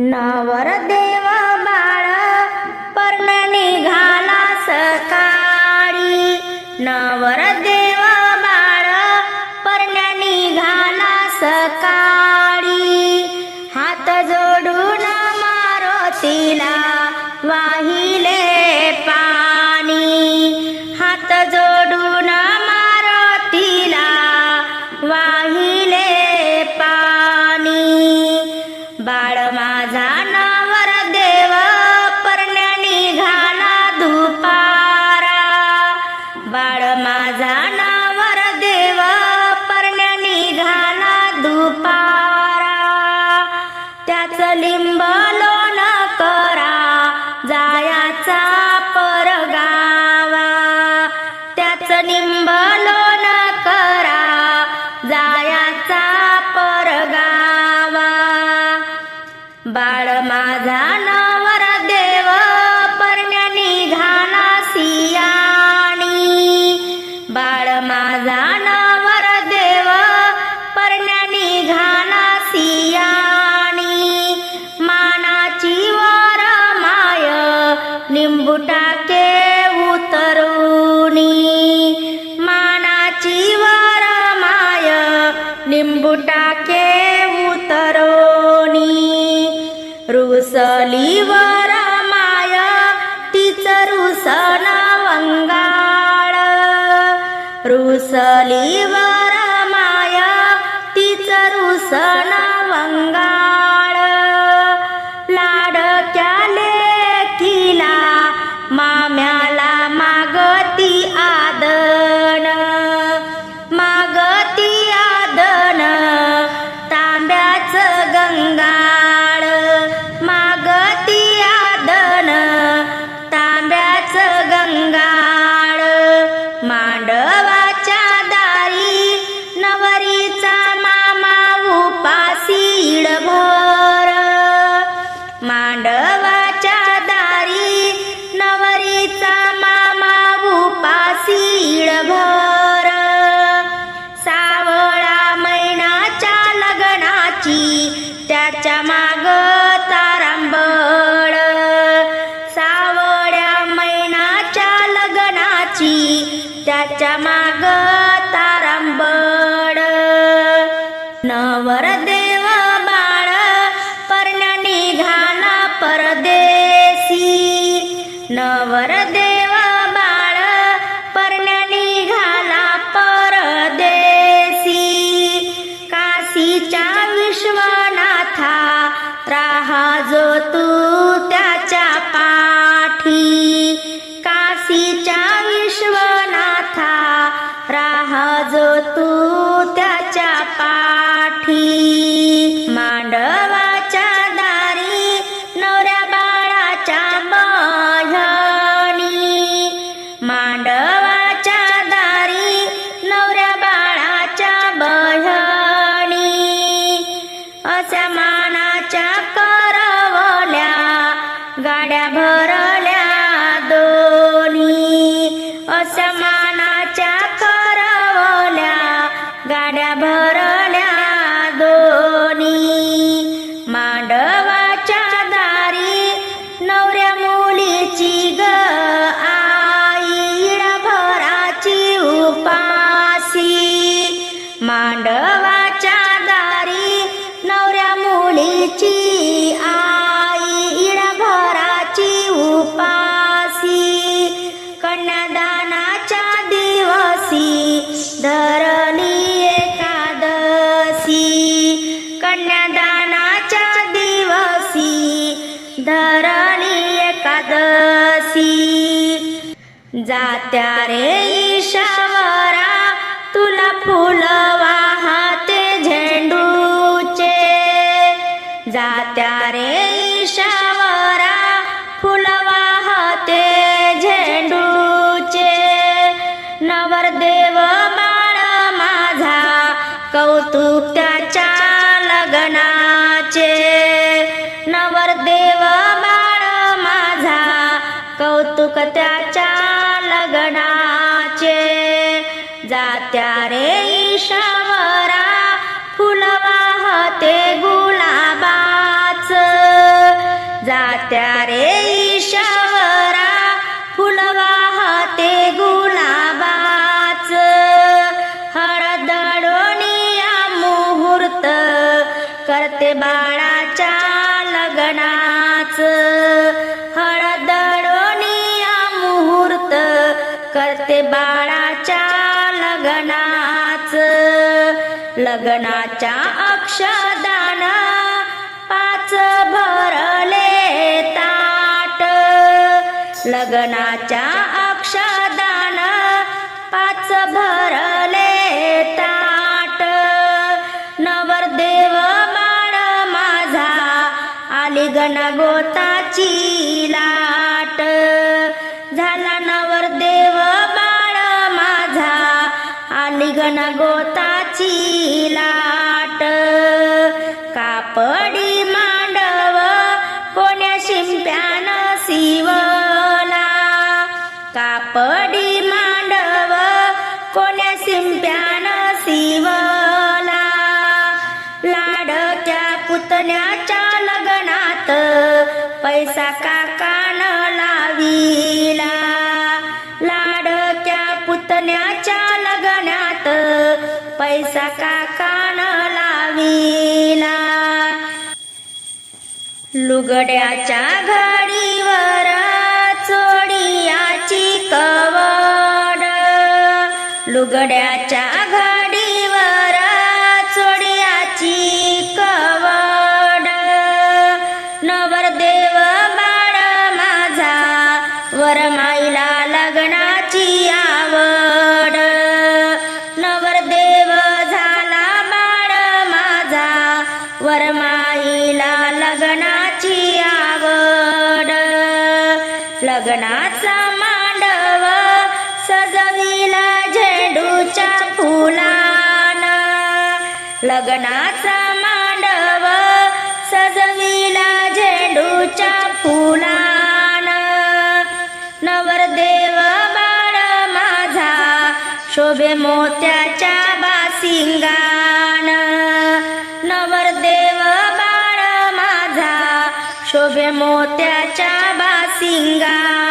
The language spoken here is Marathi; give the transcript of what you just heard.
नवर देवा बाळ पर्ण निघाला सकाळी. नवर देवा बाळ पर्ण निघाला सकाळी. हात जोडून मारोतीला वाही काळ माझा ना बाळ माझा डोलीवर माया तिचं रुसन वंगाळ. रुसलीवर माया तिचं रुसन Allah. राहा जो तू धरली एकादशी. जात्या रे ईशावरा तुला फुल वाहते झेंडूचे. जात्या रे ईशावरा फुलवा सुख त्याच्या लग्नाचे जात्या रे ईशावरा फुल वाहते गुलाबाच. जात्या रे ईशा लग्नाच्या अक्षदान पाच भरले ताट. लग्नाच्या अक्षदान पाच भरले ताट. नवरदेव बाळ माझा आली गणा गोताची लाट. झाला नवर आली लाट. कापडी मांडव कोण्या शिंप्यान शिवला. कापडी मांडव कोण्या शिंप्यान शिवला. लाडक्या पुतण्याच्या लग्नात पैसा का पैसा कान लाविला. लुगड्याच्या घडीवर चोडियाची कवड. लुगड्याच्या घडीवर चोडियाची कवड. नवरदेव बाळ माझा वरमाईला लग्नाचा मांडव सजविला झेंडूच्या फुलान. लग्नाचा मांडव सजविला झेंडूच्या फुलान. नवरदेव बाळ माझा शोभे मोत्याच्या बासिंगान. शोभे मोत्याच्या बासिंगा